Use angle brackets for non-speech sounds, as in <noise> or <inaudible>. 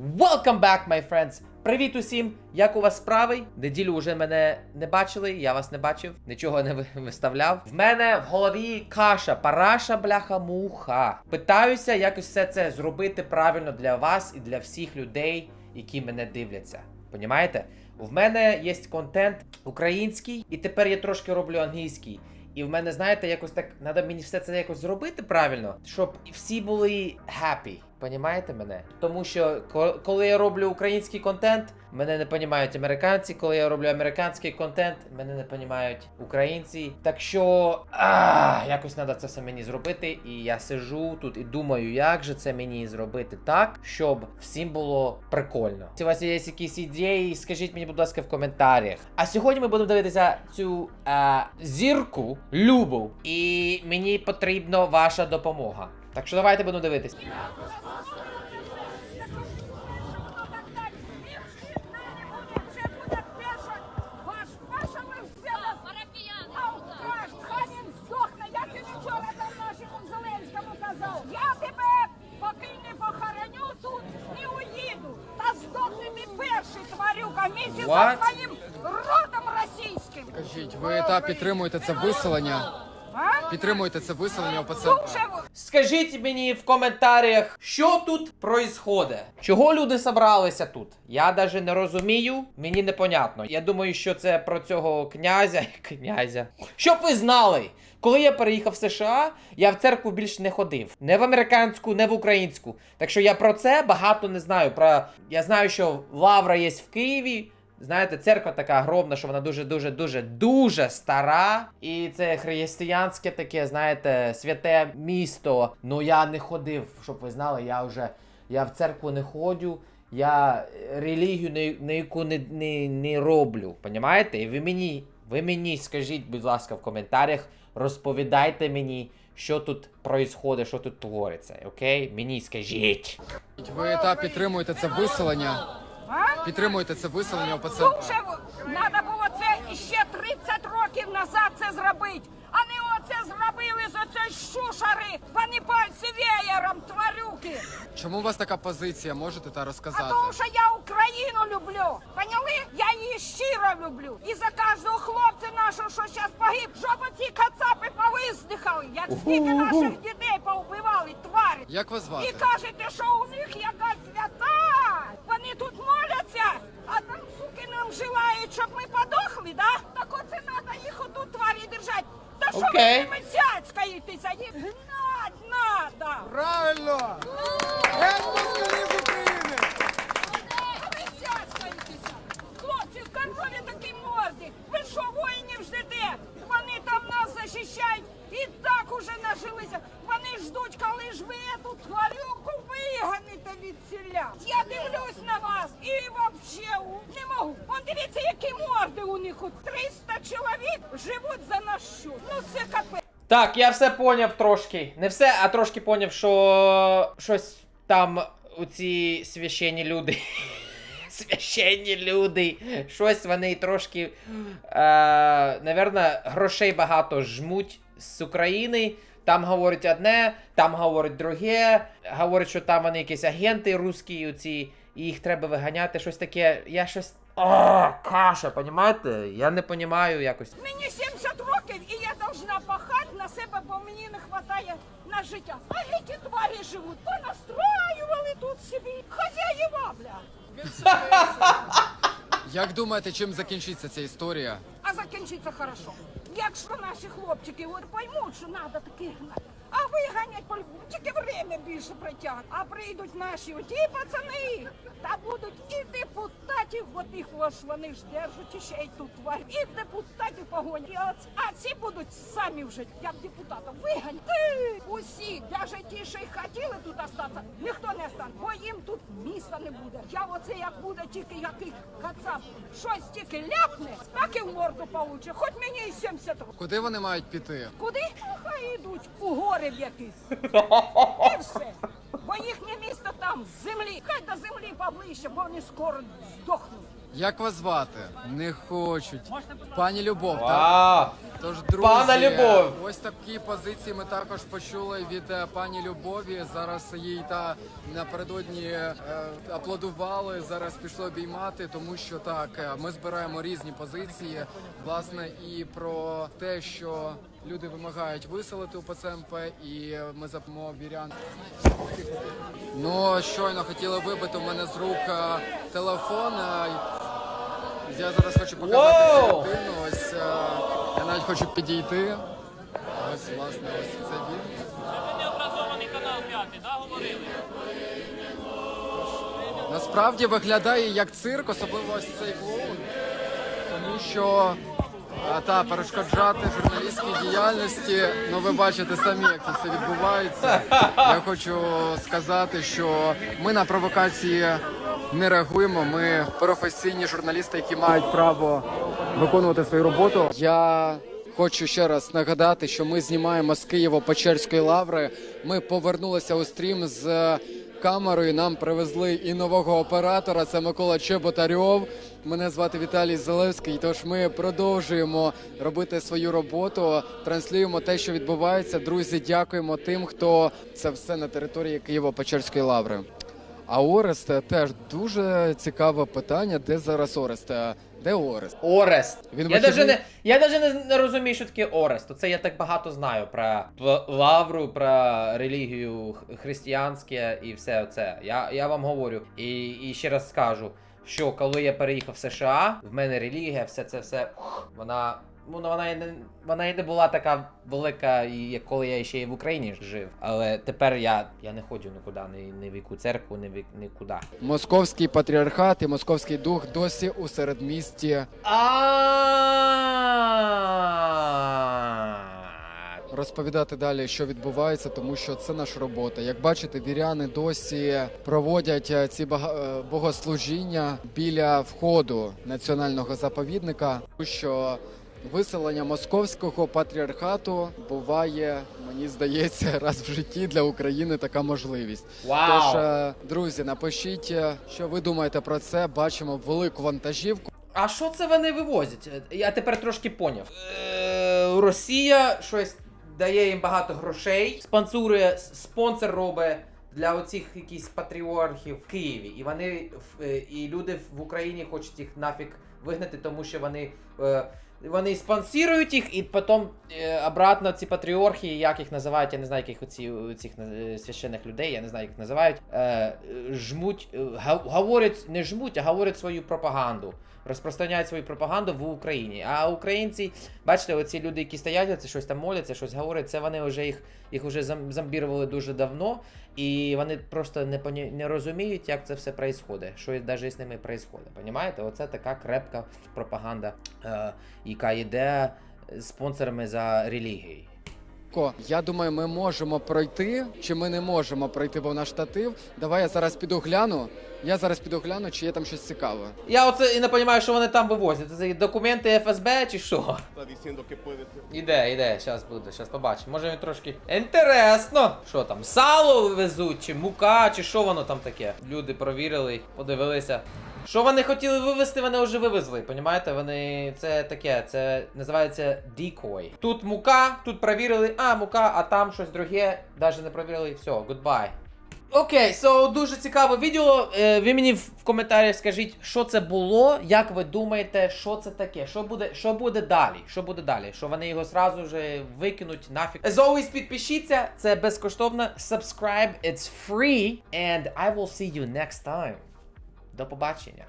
Welcome back, my friends! Привіт усім! Як у вас справи? Неділю вже мене не бачили, я вас не бачив, нічого не виставляв. В мене в голові каша, параша, бляха, муха. Питаюся, якось все це зробити правильно для вас і для всіх людей, які мене дивляться. Понімаєте? В мене є контент український, і тепер я трошки роблю англійський. І в мене, знаєте, якось так треба мені все це якось зробити правильно, щоб всі були happy. Понімаєте мене? Тому що коли я роблю український контент, мене не понімають американці. Коли я роблю американський контент, мене не понімають українці. Так що а, якось треба це все мені зробити. І я сижу тут і думаю, як же це мені зробити так, щоб всім було прикольно. Якщо у вас є якісь ідеї, скажіть мені, будь ласка, в коментарях. А сьогодні ми будемо дивитися цю а, зірку Любу. І мені потрібна ваша допомога. Так що давайте будемо дивитися. Я тебе поки не похороню тут, не уїду. Та здохни ти перший, тварюка, місяць What? за своїм родом російським. Кажіть, ви та підтримуєте це виселення? А? Підтримуєте це виселення у пацан? Дуже Скажіть мені в коментарях, що тут происходить? Чого люди собралися тут? Я навіть не розумію, мені непонятно. Я думаю, що це про цього князя. Князя. Щоб ви знали, коли я переїхав в США, я в церкву більше не ходив. Не в американську, не в українську. Так що я про це багато не знаю. Про... Я знаю, що Лавра є в Києві. Знаєте, церква така огромна, що вона дуже, дуже, дуже, стара. І це християнське таке, знаєте, святе місто. Ну я не ходив, щоб ви знали, я вже я в церкву не ходжу. Я релігію ні- ніяку не, не, не роблю. Понімаєте? І ви мені, ви мені скажіть, будь ласка, в коментарях, розповідайте мені, що тут происходить, що тут твориться. Окей? Мені скажіть. Ви та підтримуєте це виселення? А? Підтримуєте це виселення у пацан? Дуже треба було це ще 30 років назад це зробити. А не оце зробили з оцеї шушари. Вони пальці веєром, тварюки. Чому у вас така позиція? Можете та А розказати? тому що я Україну люблю. Поняли? Я її щиро люблю. І за кожного хлопця нашого, що зараз погиб, щоб оці кацапи повиздихали. Як скільки наших дітей повбивали, тварі. Як вас І кажете, що у них яка свята. Вони тут моляться, а там суки нам желають, щоб ми подохли, да? Так оце треба їх отут тварі Що ви Окей. ними цяцькаєтеся? Їх гнать надо. Правильно! Геть з України! Ви сяскаєтеся! Хлопці, в такі морді! Ви що, воїнів ждете? Вони там нас захищають і так уже нажилися. Вони ждуть, коли ж ви эту тварюку виганите від селя. Я дивлюсь на вас і вообще у- не можу. Он дивіться, які морди у них. От 300 чоловік живуть за наш счет. Ну це капець. Так, я все поняв трошки. Не все, а трошки поняв, що щось там у ці священні люди. <laughs> Священні люди. Щось вони трошки. Е, наверно, грошей багато жмуть з України. Там говорять одне, там говорять друге. Говорять, що там вони якісь агенти русські, оці, і їх треба виганяти, щось таке. Я щось. О, каша, понімаєте? Я не понімаю якось. Мені 70 років і я должна пахати на себе, бо мені не вистачає на життя. А які тварі живуть? Понастраювали тут собі. Хазяєва, бля. Як думаєте, чим закінчиться ця історія? А закінчиться хорошо. Якщо наші хлопчики от поймуть, що треба таки гнати, а виганять по тільки время більше притягне. А прийдуть наші оті пацани, та будуть і депутатів, от їх ось вони ж держать, і ще й тут тварь, і депутатів погонять. А ці будуть самі вже, як депутатів, виганять. Ти! Усі, навіть ті, що й хотіли тут остатися, ніхто не стане, бо їм тут міста не буде. Я оце як буде тільки який кацап, щось тільки ляпне, так і в морду получить, хоч мені і 70 років. Куди вони мають піти? Куди? Ну, Хай йдуть у гори в якийсь. <laughs> І все. Бо їхнє місто там, з землі. Хай до землі поближче, бо вони скоро здохнуть. Як вас звати? Не хочуть. Пані Любов, так? Тож, друзі, Пана Любов. ось такі позиції ми також почули від е, пані Любові. Зараз їй та напередодні е, аплодували. Зараз пішли обіймати, тому що так е, ми збираємо різні позиції. Власне, і про те, що люди вимагають виселити УПЦ МП, і ми запимо вірян. Ну щойно хотіли вибити у мене з рук е, телефон. е, Я зараз хочу показати Воу! середину. Ось е, я навіть хочу підійти. Ось, власне, ось це він. Необразований канал п'ятий, да, говорили? Насправді виглядає як цирк, особливо ось цей клоун. Тому що а, та перешкоджати журналістській діяльності. Ну ви бачите самі, як це все відбувається. Я хочу сказати, що ми на провокації не реагуємо. Ми професійні журналісти, які мають право виконувати свою роботу. Я Хочу ще раз нагадати, що ми знімаємо з Києво-Печерської лаври. Ми повернулися у стрім з камерою. Нам привезли і нового оператора. Це Микола Чеботарьов. Мене звати Віталій Зелевський. Тож ми продовжуємо робити свою роботу, транслюємо те, що відбувається. Друзі, дякуємо тим, хто це все на території Києво-Печерської лаври. А Орест теж дуже цікаве питання. Де зараз Орест? Е, Де Орест? Орест. Він я даже не, я даже не, не розумію, що таке Орест. Оце я так багато знаю про лавру, про релігію християнське і все це. Я, я вам говорю. І, і ще раз скажу, що коли я переїхав в США, в мене релігія, все це все, ух, вона. Ну, вона і не вона і не була така велика, як коли я ще і в Україні жив. Але тепер я, я не ходжу нікуди, ні, ні в яку церкву, ні в нікуди. Московський патріархат і московський дух досі у середмісті. А. Розповідати далі, що відбувається, тому що це наша робота. Як бачите, віряни досі проводять е, ці е, богослужіння біля входу національного заповідника, що виселення московського патріархату буває, мені здається, <laughs> раз в житті для України така можливість. Вау! Тож, е, друзі, напишіть, е, що ви думаєте про це. Бачимо велику вантажівку. А що це вони вивозять? Я тепер трошки поняв. Е, Росія щось дає їм багато грошей, спонсорує, спонсор робить для оцих якісь патріархів в Києві. І вони в- і люди в Україні хочуть їх нафіг вигнати, тому що вони. е, Вони спонсорують їх, і потім е, обратно ці патріархи, як їх називають, я не знаю, яких оці, цих е, священних людей, я не знаю, як їх називають, е, е, жмуть, е, говорять, не жмуть, а говорять свою пропаганду розпространяють свою пропаганду в Україні. А українці, бачите, оці люди, які стоять, це щось там моляться, щось говорять, це вони вже їх, їх вже зомбірували дуже давно, і вони просто не, поні- не розуміють, як це все відбувається, що навіть з ними відбувається. Понімаєте? Оце така крепка пропаганда, е, яка йде спонсорами за релігією. Ко, Я думаю, ми можемо пройти, чи ми не можемо пройти, бо наш штатив. Давай я зараз піду гляну. Я зараз піду гляну, чи є там щось цікаве. Я оце і не розумію, що вони там вивозять. Це документи ФСБ чи що? Іде, іде, зараз буде, зараз побачимо. Може він трошки. Інтересно! Що там, сало везуть, чи мука, чи що воно там таке? Люди провірили, подивилися. Що вони хотіли вивезти, вони вже вивезли. Понімаєте? Вони. Це таке, це називається decoy. Тут мука, тут провірили, а, мука, а там щось друге, навіть не провірили, все, goodbye. Окей, so, дуже цікаве відео. Е, ви мені в коментарях скажіть, що це було, як ви думаєте, що це таке, що буде, що буде далі? Що буде далі? Що вони його зразу вже викинуть нафіг. As always, підпишіться, це безкоштовно. Subscribe, it's free. And I will see you next time. До побачення.